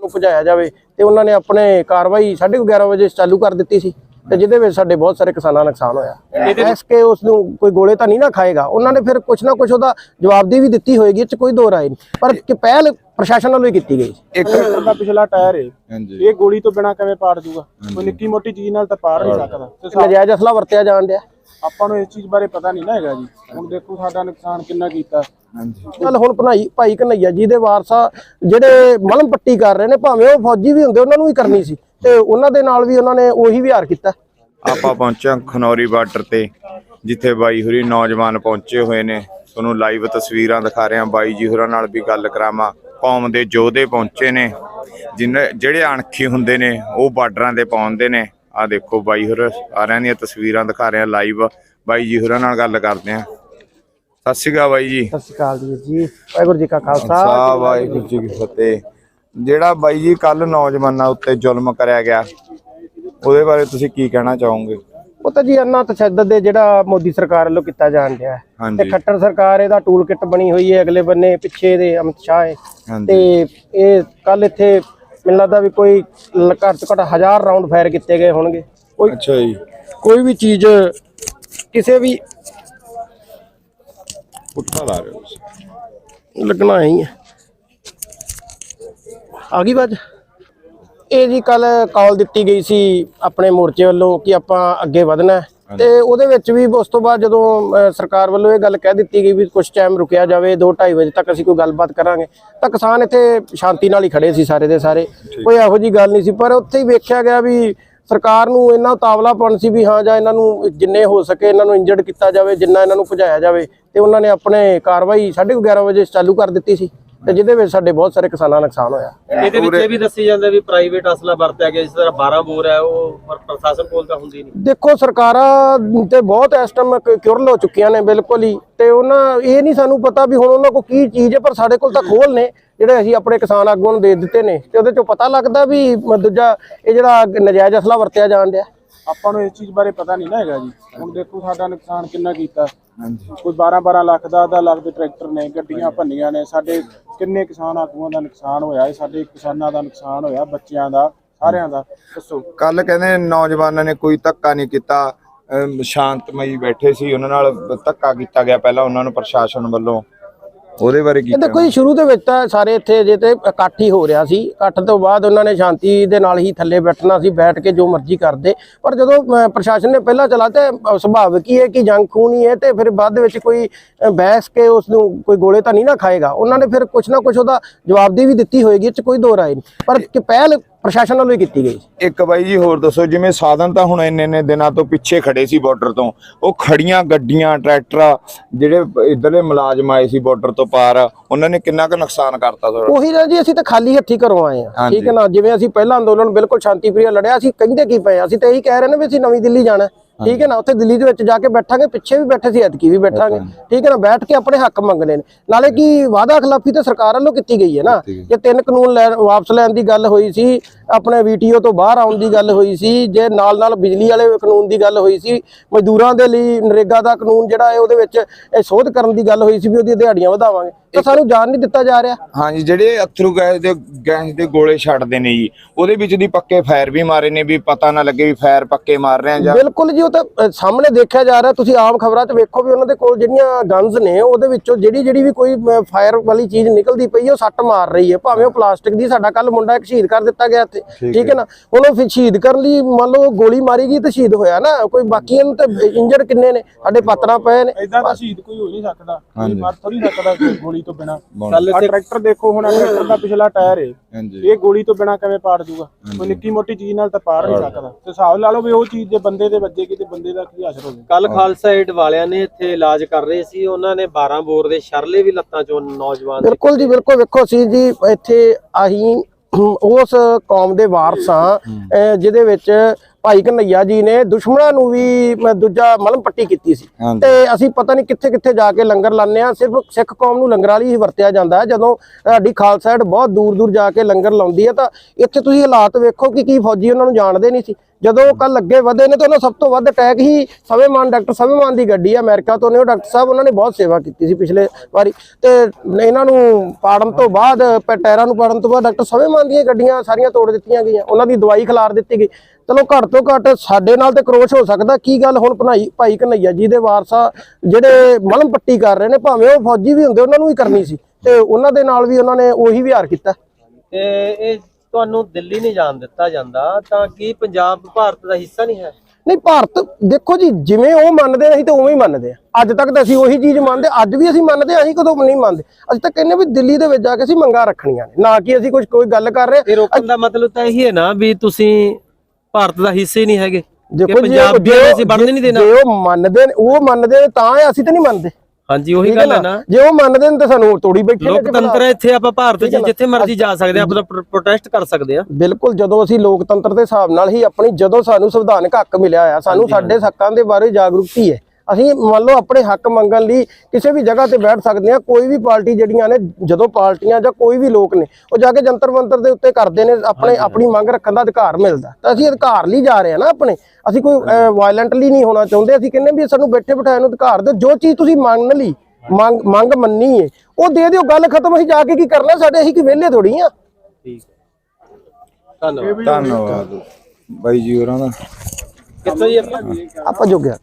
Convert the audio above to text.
ਨੂੰ ਭਜਾਇਆ ਜਾਵੇ ਤੇ ਉਹਨਾਂ ਨੇ ਆਪਣੇ ਕਾਰਵਾਈ 11:30 ਵਜੇ ਚਾਲੂ ਕਰ ਦਿੱਤੀ ਸੀ ਤੇ ਜਿਹਦੇ ਵਿੱਚ ਸਾਡੇ ਬਹੁਤ ਸਾਰੇ ਕਿਸਾਨਾਂ ਦਾ ਨੁਕਸਾਨ ਹੋਇਆ। ਐਸ ਕੇ ਉਸ ਨੂੰ ਕੋਈ ਗੋਲੇ ਤਾਂ ਨਹੀਂ ਨਾ ਖਾਏਗਾ। ਉਹਨਾਂ ਨੇ ਫਿਰ ਕੁਛ ਨਾ ਕੁਛ ਉਹਦਾ ਜਵਾਬਦੇਹੀ ਵੀ ਦਿੱਤੀ ਹੋਏਗੀ ਇਹ ਚ ਕੋਈ ਦੋ ਰਾਏ ਨਹੀਂ। ਪਰ ਕਿ ਪਹਿਲ ਪ੍ਰਸ਼ਾਸਨ ਵੱਲੋਂ ਹੀ ਕੀਤੀ ਗਈ ਇੱਕ ਦਾ ਪਿਛਲਾ ਟਾਇਰ ਹਾਂਜੀ। ਇਹ ਗੋਲੀ ਤੋਂ ਬਿਨਾ ਕਿਵੇਂ ਪਾੜ ਜੂਗਾ ਕੋਈ ਨਿੱਕੀ ਮੋਟੀ ਚੀਜ਼ ਨਾਲ ਤਾਂ ਪਾੜ ਨਹੀਂ ਸਕਦਾ। ਤੇ ਨਜਾਇਜ਼ ਅਸਲਾ ਵਰਤਿਆ ਜਾਣ ਡਿਆ। ਆਪਾਂ ਨੂੰ ਇਸ ਚੀਜ਼ ਬਾਰੇ ਪਤਾ ਨਹੀਂ ਨਾ ਹੈਗਾ ਜੀ। ਹੁਣ ਦੇਖੋ ਸਾਡਾ ਨੁਕਸਾਨ ਕਿੰਨਾ ਕੀਤਾ। ਹਾਂਜੀ। ਗੱਲ ਹੁਣ ਭਾਈ ਭਾਈ ਕਨਈਆ ਜੀ ਦੇ ਵਾਰਸਾ ਜਿਹੜੇ ਮਲਮ ਪੱਟੀ ਕਰ ਰਹੇ ਨੇ ਭਾਵੇਂ ਉਹ ਫੌਜੀ ਵੀ ਹੁੰਦੇ ਉਹਨਾਂ ਨੂੰ ਵੀ ਕਰਨੀ ਸੀ। ਤੇ ਉਹਨਾਂ ਦੇ ਨਾਲ ਵੀ ਉਹਨਾਂ ਨੇ ਉਹੀ ਵਿਹਾਰ ਕੀਤਾ। ਆਪਾਂ ਪਹੁੰਚੇ ਖਨੌਰੀ ਬਾਰਡਰ ਤੇ ਜਿੱਥੇ ਬਾਈ ਹੁਰੀ ਨੌਜਵਾਨ ਪਹੁੰਚੇ ਹੋਏ ਨੇ। ਤੁਹਾਨੂੰ ਲਾਈਵ ਤਸਵੀਰਾਂ ਦਿਖਾ ਰਹੇ ਹਾਂ ਬਾਈ ਜੀ ਹੋਰਾਂ ਨਾਲ ਵੀ ਗੱਲ ਕਰਾਵਾਂ। ਕੌਮ ਦੇ ਯੋਧੇ ਪਹੁੰਚੇ ਨੇ। ਜਿਹੜੇ ਅਣਖੀ ਹੁੰਦੇ ਨੇ ਉਹ ਬਾਰਡਰਾਂ ਤੇ ਪਹੁੰਚਦੇ ਨੇ। ਆ ਦੇਖੋ ਬਾਈ ਹੋਰ ਸਾਰਿਆਂ ਦੀਆਂ ਤਸਵੀਰਾਂ ਦਿਖਾ ਰਹੇ ਹਾਂ ਲਾਈਵ ਬਾਈ ਜੀ ਹੋਰਾਂ ਨਾਲ ਗੱਲ ਕਰਦੇ ਹਾਂ। ਸਤਿ ਸ਼੍ਰੀ ਅਕਾਲ ਬਾਈ ਜੀ। ਸਤਿ ਸ਼੍ਰੀ ਅਕਾਲ ਜੀ ਜੀ। ਵਾਹਿਗੁਰੂ ਜੀ ਕਾ ਖਾਲਸਾ। ਵਾਹਿਗੁਰੂ ਜੀ ਕੀ ਫਤਿਹ। ਜਿਹੜਾ ਬਾਈ ਜੀ ਕੱਲ ਨੌਜਵਾਨਾਂ ਉੱਤੇ ਜ਼ੁਲਮ ਕਰਿਆ ਗਿਆ ਉਹਦੇ ਬਾਰੇ ਤੁਸੀਂ ਕੀ ਕਹਿਣਾ ਚਾਹੋਗੇ? ਉਹ ਤਾਂ ਜੀ ਅੰਨਾ ਤਸ਼ੱਦਦ ਦੇ ਜਿਹੜਾ ਮੋਦੀ ਸਰਕਾਰ ਵੱਲੋਂ ਕੀਤਾ ਜਾਣ ਡਿਆ ਹੈ। ਤੇ ਖੱਟਰ ਸਰਕਾਰ ਇਹਦਾ ਟੂਲ ਕਿੱਟ ਬਣੀ ਹੋਈ ਹੈ ਅਗਲੇ ਬੰਨੇ ਪਿੱਛੇ ਦੇ ਅਮਿਤ ਸ਼ਾਹ ਤੇ ਇਹ ਕੱਲ ਇੱਥੇ ਮੈਨੂੰ ਲੱਗਦਾ ਵੀ ਕੋਈ ਲ- ਘੱਟ ਤੋਂ ਘੱਟ ਹਜ਼ਾਰ ਰਾਉਂਡ ਫਾਇਰ ਕੀਤੇ ਗਏ ਹੋਣਗੇ। ਕੋਈ ਅੱਛਾ ਜੀ। ਕੋਈ ਵੀ ਚੀਜ਼ ਕਿਸੇ ਵੀ ਪੁੱਠਾ ਲਾ ਰਹੇ ਹੋ ਤੁਸੀਂ। ਲੱਗਣਾ ਹੀ ਹੈ। ਆ ਗਈ ਬਾਜ ਇਹ ਜੀ ਕੱਲ ਕਾਲ ਦਿੱਤੀ ਗਈ ਸੀ ਆਪਣੇ ਮੋਰਚੇ ਵੱਲੋਂ ਕਿ ਆਪਾਂ ਅੱਗੇ ਵਧਣਾ ਹੈ। ਤੇ ਉਹਦੇ ਵਿੱਚ ਵੀ ਉਸ ਤੋਂ ਬਾਅਦ ਜਦੋਂ ਸਰਕਾਰ ਵੱਲੋਂ ਇਹ ਗੱਲ ਕਹਿ ਦਿੱਤੀ ਗਈ ਵੀ ਕੁਝ ਟਾਈਮ ਰੁਕਿਆ ਜਾਵੇ 2:30 ਵਜੇ ਤੱਕ ਅਸੀਂ ਕੋਈ ਗੱਲਬਾਤ ਕਰਾਂਗੇ ਤਾਂ ਕਿਸਾਨ ਇੱਥੇ ਸ਼ਾਂਤੀ ਨਾਲ ਹੀ ਖੜੇ ਸੀ ਸਾਰੇ ਦੇ ਸਾਰੇ। ਕੋਈ ਇਹੋ ਜੀ ਗੱਲ ਨਹੀਂ ਸੀ ਪਰ ਉੱਥੇ ਹੀ ਵੇਖਿਆ ਗਿਆ ਵੀ ਸਰਕਾਰ ਨੂੰ ਇੰਨਾ ਉਤਾਵਲਾਪਣ ਸੀ ਵੀ ਹਾਂ ਜਾਂ ਇਹਨਾਂ ਨੂੰ ਜਿੰਨੇ ਹੋ ਸਕੇ ਇਹਨਾਂ ਨੂੰ ਇੰਜਰਡ ਕੀਤਾ ਜਾਵੇ ਜਿੰਨਾ ਇਹਨਾਂ ਨੂੰ ਭਜਾਇਆ ਜਾਵੇ ਤੇ ਉਹਨਾਂ ਨੇ ਆਪਣੇ ਕਾਰਵਾਈ 11:30 ਵਜੇ ਚਾਲੂ ਕਰ ਦਿੱਤੀ ਸੀ। ਤੇ ਜਿਹਦੇ ਵਿੱਚ ਸਾਡੇ ਬਹੁਤ ਸਾਰੇ ਕਿਸਾਨਾਂ ਦਾ ਨੁਕਸਾਨ ਹੋਇਆ। ਇਹਦੇ ਵਿੱਚ ਇਹ ਵੀ ਦੱਸੀ ਜਾਂਦਾ ਵੀ ਪ੍ਰਾਈਵੇਟ ਅਸਲਾ ਵਰਤਿਆ ਗਿਆ ਜਿਸ ਤਰ੍ਹਾਂ 12 ਬੋਰ ਹੈ ਉਹ ਪਰ ਪ੍ਰਸ਼ਾਸਨ ਕੋਲ ਤਾਂ ਹੁੰਦੀ ਨਹੀਂ। ਦੇਖੋ ਸਰਕਾਰਾਂ ਤੇ ਬਹੁਤ ਇਸ ਟਾਈਮ ਕਿਉਰਲ ਹੋ ਚੁੱਕੀਆਂ ਨੇ ਬਿਲਕੁਲ ਹੀ ਤੇ ਉਹਨਾਂ ਇਹ ਨਹੀਂ ਸਾਨੂੰ ਪਤਾ ਵੀ ਹੁਣ ਉਹਨਾਂ ਕੋਲ ਕੀ ਚੀਜ਼ ਹੈ ਪਰ ਸਾਡੇ ਕੋਲ ਤਾਂ ਖੋਲ ਨੇ ਜਿਹੜੇ ਅਸੀਂ ਆਪਣੇ ਕਿਸਾਨ ਆਗੂਆਂ ਨੂੰ ਦੇ ਦਿੱਤੇ ਨੇ ਤੇ ਉਹਦੇ ਚੋਂ ਪਤਾ ਲੱਗਦਾ ਵੀ ਦੂਜਾ ਇਹ ਜਿਹੜਾ ਨਜਾਇਜ਼ ਅਸਲਾ ਵਰਤਿਆ ਜਾਣ ਡਿਆ। ਆਪਾਂ ਨੂੰ ਇਸ ਚੀਜ਼ ਬਾਰੇ ਪਤਾ ਨਹੀਂ ਨਾ ਹੈਗਾ ਜੀ। ਹੁਣ ਦੇਖੋ ਸਾਡਾ ਨੁਕਸਾਨ ਕਿੰਨਾ ਕੀਤਾ। ਹਾਂਜੀ। ਕੋਈ 12 12 ਲੱਖ ਦਾ ਦਾ ਲੱਖ ਦੇ ਟਰੈਕਟਰ ਨੇ ਗੱਡੀਆਂ ਭੰਨੀਆਂ ਨੇ। ਸਾਡੇ ਕਿੰਨੇ ਕਿਸਾਨ ਆਗੂਆਂ ਦਾ ਨੁਕਸਾਨ ਹੋਇਆ ਹੈ ਸਾਡੇ ਕਿਸਾਨਾਂ ਦਾ ਨੁਕਸਾਨ ਹੋਇਆ ਬੱਚਿਆਂ ਦਾ ਸਾਰਿਆਂ ਦਾ। ਦੱਸੋ। ਕੱਲ ਕਹਿੰਦੇ ਨੌਜਵਾਨਾਂ ਨੇ ਕੋਈ ਧੱਕਾ ਨਹੀਂ ਕੀਤਾ। ਸ਼ਾਂਤਮਈ ਬੈਠੇ ਸੀ। ਉਹਨਾਂ ਨਾਲ ਧੱਕਾ ਕੀਤਾ ਗਿਆ ਪਹਿਲਾਂ ਉਹਨਾਂ ਨੂੰ ਪ੍ਰਸ਼ਾਸਨ ਵੱਲੋਂ। ਉਹਦੇ ਬਾਰੇ ਕੀ ਦੇਖੋ ਜੀ ਸ਼ੁਰੂ ਦੇ ਵਿੱਚ ਤਾਂ ਸਾਰੇ ਇੱਥੇ ਜੇ ਤੇ ਇਕੱਠ ਹੀ ਹੋ ਰਿਹਾ ਸੀ। ਇਕੱਠ ਤੋਂ ਬਾਅਦ ਉਹਨਾਂ ਨੇ ਸ਼ਾਂਤੀ ਦੇ ਨਾਲ ਹੀ ਥੱਲੇ ਬੈਠਣਾ ਸੀ ਬੈਠ ਕੇ ਜੋ ਮਰਜ਼ੀ ਕਰਦੇ। ਪਰ ਜਦੋਂ ਪ੍ਰਸ਼ਾਸਨ ਨੇ ਪਹਿਲਾਂ ਚਲਾ ਤੇ ਸੁਭਾਵਿਕ ਹੀ ਹੈ ਕਿ ਜੰਗ ਖੂਨੀ ਹੈ ਤੇ ਫਿਰ ਬਾਅਦ ਦੇ ਵਿੱਚ ਕੋਈ ਬਹਿਸ ਕੇ ਉਸ ਨੂੰ ਕੋਈ ਗੋਲੇ ਤਾਂ ਨਹੀਂ ਨਾ ਖਾਏਗਾ। ਉਹਨਾਂ ਨੇ ਫਿਰ ਕੁਛ ਨਾ ਕੁਛ ਉਹਦਾ ਜਵਾਬਦੇਹੀ ਵੀ ਦਿੱਤੀ ਹੋਏਗੀ ਇਹ ਚ ਕੋਈ ਦੋ ਰਾਏ ਨਹੀਂ। ਪਰ ਕਿ ਪਹਿਲ ਪ੍ਰਸ਼ਾਸਨ ਵੱਲੋਂ ਹੀ ਕੀਤੀ ਗਈ ਇੱਕ ਬਾਈ ਜੀ ਹੋਰ ਦੱਸੋ ਜਿਵੇਂ ਸਾਧਨ ਤਾਂ ਹੁਣ ਇੰਨੇ ਇੰਨੇ ਦਿਨਾਂ ਤੋਂ ਪਿੱਛੇ ਖੜੇ ਸੀ ਬਾਰਡਰ ਤੋਂ ਉਹ ਖੜੀਆਂ ਗੱਡੀਆਂ ਟਰੈਕਟਰ ਜਿਹੜੇ ਇਧਰਲੇ ਮੁਲਾਜ਼ਮ ਆਏ ਸੀ ਬਾਰਡਰ ਤੋਂ ਪਾਰ ਉਹਨਾਂ ਨੇ ਕਿੰਨਾ ਕੁ ਨੁਕਸਾਨ ਕਰਤਾ ਤੁਹਾਡਾ ਉਹੀ ਨਾ ਜੀ ਅਸੀਂ ਤਾਂ ਖਾਲੀ ਹੱਥੀ ਘਰੋਂ ਆਏ ਆ। ਠੀਕ ਹੈ ਨਾ ਜਿਵੇਂ ਅਸੀਂ ਪਹਿਲਾਂ ਅੰਦੋਲਨ ਬਿਲਕੁਲ ਸ਼ਾਂਤੀਪ੍ਰਿਆ ਲੜਿਆ ਅਸੀਂ ਕਹਿੰਦੇ ਕੀ ਪਏ? ਅਸੀਂ ਤਾਂ ਇਹੀ ਕਹਿ ਰਹੇ ਨੇ ਵੀ ਅਸੀਂ ਨਵੀਂ ਦਿੱਲੀ ਜਾਣਾ। ਠੀਕ ਹੈ ਨਾ? ਉੱਥੇ ਦਿੱਲੀ ਦੇ ਵਿੱਚ ਜਾ ਕੇ ਬੈਠਾਂਗੇ ਪਿੱਛੇ ਵੀ ਬੈਠੇ ਸੀ ਐਤਕੀ ਵੀ ਬੈਠਾਂਗੇ। ਠੀਕ ਹੈ ਨਾ? ਬੈਠ ਕੇ ਆਪਣੇ ਹੱਕ ਮੰਗਣੇ ਨੇ। ਨਾਲੇ ਕੀ ਵਾਅਦਾ ਖਿਲਾਫੀ ਤਾਂ ਸਰਕਾਰ ਵੱਲੋਂ ਕੀਤੀ ਗਈ ਹੈ ਨਾ। ਜੇ ਤਿੰਨ ਕਾਨੂੰਨ ਵਾਪਸ ਲੈਣ ਦੀ ਗੱਲ ਹੋਈ ਸੀ ਆਪਣੇ ਵੀਟੀਓ ਤੋਂ ਬਾਹਰ ਆਉਣ ਦੀ ਗੱਲ ਹੋਈ ਸੀ ਜੇ ਨਾਲ ਨਾਲ ਬਿਜਲੀ ਵਾਲੇ ਕਾਨੂੰਨ ਦੀ ਗੱਲ ਹੋਈ ਸੀ ਮਜ਼ਦੂਰਾਂ ਦੇ ਲਈ ਨਰੇਗਾ ਦਾ ਕਾਨੂੰਨ ਜਿਹੜਾ ਹੈ ਉਹਦੇ ਵਿੱਚ ਇਹ ਸੋਧ ਕਰਨ ਦੀ ਗੱਲ ਹੋਈ ਸੀ ਵੀ ਉਹਦੀ ਦਿਹਾੜੀਆਂ ਵਧਾਵਾਂਗੇ। ਤਾਂ ਸਾਨੂੰ ਜਾਣ ਨਹੀਂ ਦਿੱਤਾ ਜਾ ਰਿਹਾ। ਹਾਂਜੀ ਜਿਹੜੇ ਅਥਰੂ ਗੈਸ ਦੇ ਗੈਸ ਦੇ ਗੋਲੇ ਛੱਡਦੇ ਨੇ ਜੀ ਉਹਦੇ ਵਿੱਚ ਦੀ ਪੱਕੇ ਫਾਇਰ ਵੀ ਮਾਰੇ ਨੇ ਵੀ ਪਤਾ ਨਾ ਲੱਗੇ ਵੀ ਫਾਇਰ ਪੱਕੇ ਮਾਰ ਰਹੇ ਆ ਜਾਂ ਬਿਲਕੁਲ ਜੀ ਉਹ ਤਾਂ ਸਾਹਮਣੇ ਦੇਖਿਆ ਜਾ ਰਿਹਾ ਤੁਸੀਂ ਆਮ ਖਬਰਾਂ 'ਚ ਵੇਖੋ ਵੀ ਉਹਨਾਂ ਦੇ ਕੋਲ ਜਿਹੜੀਆਂ ਗਨਸ ਨੇ ਉਹਦੇ ਵਿੱਚੋਂ ਜਿਹੜੀ ਜਿਹੜੀ ਵੀ ਕੋਈ ਫਾਇਰ ਵਾਲੀ ਚੀਜ਼ ਨਿਕਲਦੀ ਪਈ ਉਹ ਸੱਟ ਮਾਰ ਰਹੀ ਹੈ ਭਾਵੇਂ ਉਹ ਪਲਾਸਟਿਕ ਦੀ ਸਾਡਾ ਕੱਲ ਮੁੰਡਾ ਇੱਕ ਸ਼ਹੀਦ ਕਰ ਦਿੱਤਾ ਗਿਆ ਇੱਥੇ। ਠੀਕ ਹੈ। ਨਾ? ਹੁਣ ਉਹ ਫਿਰ ਸ਼ਹੀਦ ਕਰਨ ਲਈ ਮੰਨ ਲਓ ਗੋਲੀ ਮਾਰੀ ਗਈ ਤੇ ਸ਼ਹੀਦ ਹੋਇਆ ਨਾ। ਕੋਈ ਬਾਕੀਆਂ ਨੂੰ ਤਾਂ ਇੰਜਰਡ ਕਿੰਨੇ ਨੇ? ਸਾਡੇ ਪਾਤਰਾਂ ਪਏ ਨੇ। ਐਦਾਂ ਤਾਂ ਸ਼ਹੀਦ ਕੋਈ ਹੋ ਨਹੀਂ ਸਕਦਾ। ਕੋਈ ਮਰ ਥੋੜੀ ਸਕਦਾ ਗੋਲੀ ਤੋਂ ਬਿਨਾ। ਆ ਟਰੈਕਟਰ ਦੇਖੋ ਹੁਣ ਆਹ ਟਰੈਕਟਰ ਦਾ ਪਿਛਲਾ ਟਾਇਰ ਹਾਂਜੀ। ਇਹ ਗੋਲੀ ਤੋਂ ਬਿਨਾ ਕਿਵੇਂ ਪਾੜ ਜੂਗਾ ਕੋਈ ਨਿੱਕੀ ਮੋਟੀ ਚੀਜ਼ ਨਾਲ ਤਾਂ ਪਾੜ ਨਹੀਂ ਸਕਦਾ। ਤੇ ਹਿਸਾਬ ਲਾ ਲਓ ਵੀ ਉਹ ਚੀਜ਼ ਜੇ ਬੰਦੇ ਦੇ ਵੱਜੇਗੀ ਤੇ ਬੰਦੇ ਦਾ ਕੀ ਅਸਰ ਹੋਵੇ ਕੱਲ ਖਾਲਸਾ ਏਡ ਵਾਲਿਆਂ ਨੇ ਇੱਥੇ ਇਲਾਜ ਕਰ ਰਹੇ ਸੀ। ਉਹਨਾਂ ਨੇ 12 ਬੋਰ ਦੇ ਸ਼ਰਲੇ ਵੀ ਲੱਤਾਂ ਚੋਂ ਨੌਜਵਾਨ ਦੇ ਬਿਲਕੁਲ ਜੀ ਬਿਲਕੁਲ। ਵੇਖੋ ਸੀ ਜੀ ਇੱਥੇ ਅਸੀਂ ਉਸ ਕੌਮ ਦੇ ਵਾਰਸ ਅਹ ਜਿਹਦੇ ਵਿੱਚ ਭਾਈ ਕਨਈਆ ਜੀ ਨੇ ਦੁਸ਼ਮਣਾਂ ਨੂੰ ਵੀ ਦੂਜਾ ਮਲਮ ਪੱਟੀ ਕੀਤੀ ਸੀ। ਤੇ ਅਸੀਂ ਪਤਾ ਨਹੀਂ ਕਿੱਥੇ ਕਿੱਥੇ ਜਾ ਕੇ ਲੰਗਰ ਲਾਉਂਦੇ ਆ ਸਿਰਫ ਸਿੱਖ ਕੌਮ ਨੂੰ ਲੰਗਰਾਂ ਲਈ ਹੀ ਵਰਤਿਆ ਜਾਂਦਾ ਜਦੋਂ ਸਾਡੀ ਖਾਲਸਾ ਏਡ ਬਹੁਤ ਦੂਰ ਦੂਰ ਜਾ ਕੇ ਲੰਗਰ ਲਾਉਂਦੀ ਹੈ ਤਾਂ ਇੱਥੇ ਤੁਸੀਂ ਹਾਲਾਤ ਵੇਖੋ ਕਿ ਕੀ ਫੌਜੀ ਉਹਨਾਂ ਨੂੰ ਜਾਣਦੇ ਨਹੀਂ ਸੀ। ਜਦੋਂ ਕੱਲ ਅੱਗੇ ਵਧੇ ਨੇ ਤਾਂ ਉਹਨਾਂ ਸਭ ਤੋਂ ਵੱਧ ਅਟੈਕ ਹੀ ਸਵੇਮਾਨ ਡਾਕਟਰ ਸਵੇਮਾਨ ਦੀ ਗੱਡੀ ਹੈ ਅਮਰੀਕਾ ਤੋਂ। ਨੇ ਉਹ ਡਾਕਟਰ ਸਾਹਿਬ ਉਹਨਾਂ ਨੇ ਬਹੁਤ ਸੇਵਾ ਕੀਤੀ ਸੀ ਪਿਛਲੇ ਵਾਰੀ। ਤੇ ਇਹਨਾਂ ਨੂੰ ਪਾੜਨ ਤੋਂ ਬਾਅਦ ਪੈਟੈਰਾ ਨੂੰ ਪਾੜਨ ਤੋਂ ਬਾਅਦ ਡਾਕਟਰ ਸਵੇਮਾਨ ਦੀਆਂ ਗੱਡੀਆਂ ਸਾਰੀਆਂ ਤੋੜ ਦਿੱਤੀਆਂ ਗਈਆਂ। ਉਹਨਾਂ ਦੀ ਦਵਾਈ ਖਿਲਾਰ ਦਿੱਤੀ ਗਈ। ਚਲੋ ਘੱਟ ਤੋਂ ਘੱਟ ਸਾਡੇ ਨਾਲ ਤੇ ਕਰੋਸ਼ ਹੋ ਸਕਦਾ ਕੀ ਗੱਲ ਹੁਣ ਭਾਈ ਭਾਈ ਕਨਈਆ ਜੀ ਦੇ ਵਾਰਸਾ ਜਿਹੜੇ ਮਲਮ ਪੱਟੀ ਕਰ ਰਹੇ ਨੇ ਭਾਵੇਂ ਉਹ ਫੌਜੀ ਵੀ ਹੁੰਦੇ ਉਹਨਾਂ ਨੂੰ ਵੀ ਕਰਨੀ ਸੀ ਤੇ ਉਹਨਾਂ ਦੇ ਨਾਲ ਵੀ ਉਹਨਾਂ ਨੇ ਉਹੀ ਵਿਹਾਰ ਕੀਤਾ। ਤੇ ਇਹ ਤੁਹਾਨੂੰ ਦਿੱਲੀ ਨਹੀਂ ਜਾਣ ਦਿੱਤਾ ਜਾਂਦਾ ਤਾਂ ਕੀ ਪੰਜਾਬ ਭਾਰਤ ਦਾ ਹਿੱਸਾ ਨਹੀਂ ਹੈ? ਨਹੀਂ ਭਾਰਤ ਦੇਖੋ ਜੀ ਜਿਵੇਂ ਉਹ ਮੰਨਦੇ ਅਸੀਂ ਤਾਂ ਉਵੇਂ ਹੀ ਮੰਨਦੇ ਆ। ਅੱਜ ਤੱਕ ਤਾਂ ਅਸੀਂ ਉਹੀ ਚੀਜ਼ ਮੰਨਦੇ ਅੱਜ ਵੀ ਅਸੀਂ ਮੰਨਦੇ ਅਸੀਂ ਕਦੋਂ ਨਹੀਂ ਮੰਨਦੇ। ਅਸੀਂ ਤਾਂ ਕਹਿੰਦੇ ਵੀ ਦਿੱਲੀ ਦੇ ਵਿੱਚ ਜਾ ਕੇ ਅਸੀਂ ਮੰਗਾਂ ਰੱਖਣੀਆਂ ਨੇ ਨਾ ਕਿ ਅਸੀਂ ਕੁਝ ਕੋਈ ਗੱਲ ਕਰ ਰਹੇ। ਇਹ ਰੋਕਣ ਦਾ ਮਤਲਬ ਤਾਂ ਇਹੀ ਹੈ ਨਾ ਵੀ ਤੁਸੀਂ ਭਾਰਤ ਦਾ ਹਿੱਸਾ ਨਹੀਂ ਹੈਗੇ। ਦੇਖੋ ਨੂੰ ਅਸੀਂ ਬਣਨ ਨਹੀਂ ਦੇਣਾ। ਜੇ ਉਹ ਮੰਨਦੇ ਨੇ ਉਹ ਮੰਨਦੇ ਤਾਂ ਅਸੀਂ ਤਾਂ ਨਹੀਂ ਮੰਨਦੇ। ਹਾਂਜੀ ਉਹੀ ਗੱਲ ਹੈ ਨਾ? ਜੇ ਉਹ ਮੰਨਦੇ ਨੇ ਤਾਂ ਸਾਨੂੰ ਤੋੜੀ ਬੈਠੇ ਲੋਕਤੰਤਰ ਇੱਥੇ ਆਪਾਂ ਭਾਰਤ 'ਚ ਜਿੱਥੇ ਮਰਜ਼ੀ ਜਾ ਸਕਦੇ ਆ ਆਪਣਾ ਪ੍ਰੋਟੈਸਟ ਕਰ ਸਕਦੇ ਆ ਬਿਲਕੁਲ ਜਦੋਂ ਅਸੀਂ ਲੋਕਤੰਤਰ ਦੇ ਹਿਸਾਬ ਨਾਲ ਹੀ ਆਪਣੀ ਜਦੋਂ ਸਾਨੂੰ ਸੰਵਿਧਾਨਕ ਹੱਕ ਮਿਲਿਆ ਆ ਸਾਨੂੰ ਸਾਡੇ ਹੱਕਾਂ ਦੇ ਬਾਰੇ ਜਾਗਰੂਕਤੀ ਹੈ। ਅਸੀਂ ਮੰਨ ਲਓ ਆਪਣੇ ਹੱਕ ਮੰਗਣ ਲਈ ਕਿਸੇ ਵੀ ਜਗ੍ਹਾ ਤੇ ਬੈਠ ਸਕਦੇ ਹਾਂ ਕੋਈ ਵੀ ਪਾਰਟੀ ਜਿਹੜੀਆਂ ਨੇ ਜਦੋਂ ਪਾਰਟੀਆਂ ਜਾਂ ਕੋਈ ਵੀ ਲੋਕ ਨੇ ਉਹ ਜਾ ਕੇ ਜੰਤਰ ਮੰਤਰ ਦੇ ਉੱਤੇ ਕਰਦੇ ਨੇ ਆਪਣੇ ਆਪਣੀ ਮੰਗ ਰੱਖਣ ਦਾ ਅਧਿਕਾਰ ਮਿਲਦਾ। ਤਾਂ ਅਸੀਂ ਅਧਿਕਾਰ ਲਈ ਜਾ ਰਹੇ ਹਾਂ ਨਾ ਆਪਣੇ। ਅਸੀਂ ਕੋਈ ਵਾਇਲੈਂਟਲੀ ਨਹੀਂ ਹੋਣਾ ਚਾਹੁੰਦੇ ਅਸੀਂ ਕਹਿੰਦੇ ਵੀ ਸਾਨੂੰ ਬੈਠੇ ਬਿਠਾਏ ਨੂੰ ਅਧਿਕਾਰ ਦਿਓ ਜੋ ਚੀਜ਼ ਤੁਸੀਂ ਮੰਨ ਲਈ ਮੰਗ ਮੰਗ ਮੰਨੀ ਹੈ ਉਹ ਦੇ ਦਿਓ ਗੱਲ ਖਤਮ ਅਸੀਂ ਜਾ ਕੇ ਕੀ ਕਰਨਾ ਸਾਡੇ ਅਸੀਂ ਕੀ ਵਿਹਲੇ ਥੋੜੀ ਆ ਠੀਕ। ਹੈ ਧੰਨਵਾਦ ਧੰਨਵਾਦ। ਬਾਈ ਜੀ ਹੋਰਾਂ ਦਾ। ਕਿੱਥੋਂ ਜੀ ਆਪਾਂ? ਆਪਾਂ ਜੋਗਿਆ।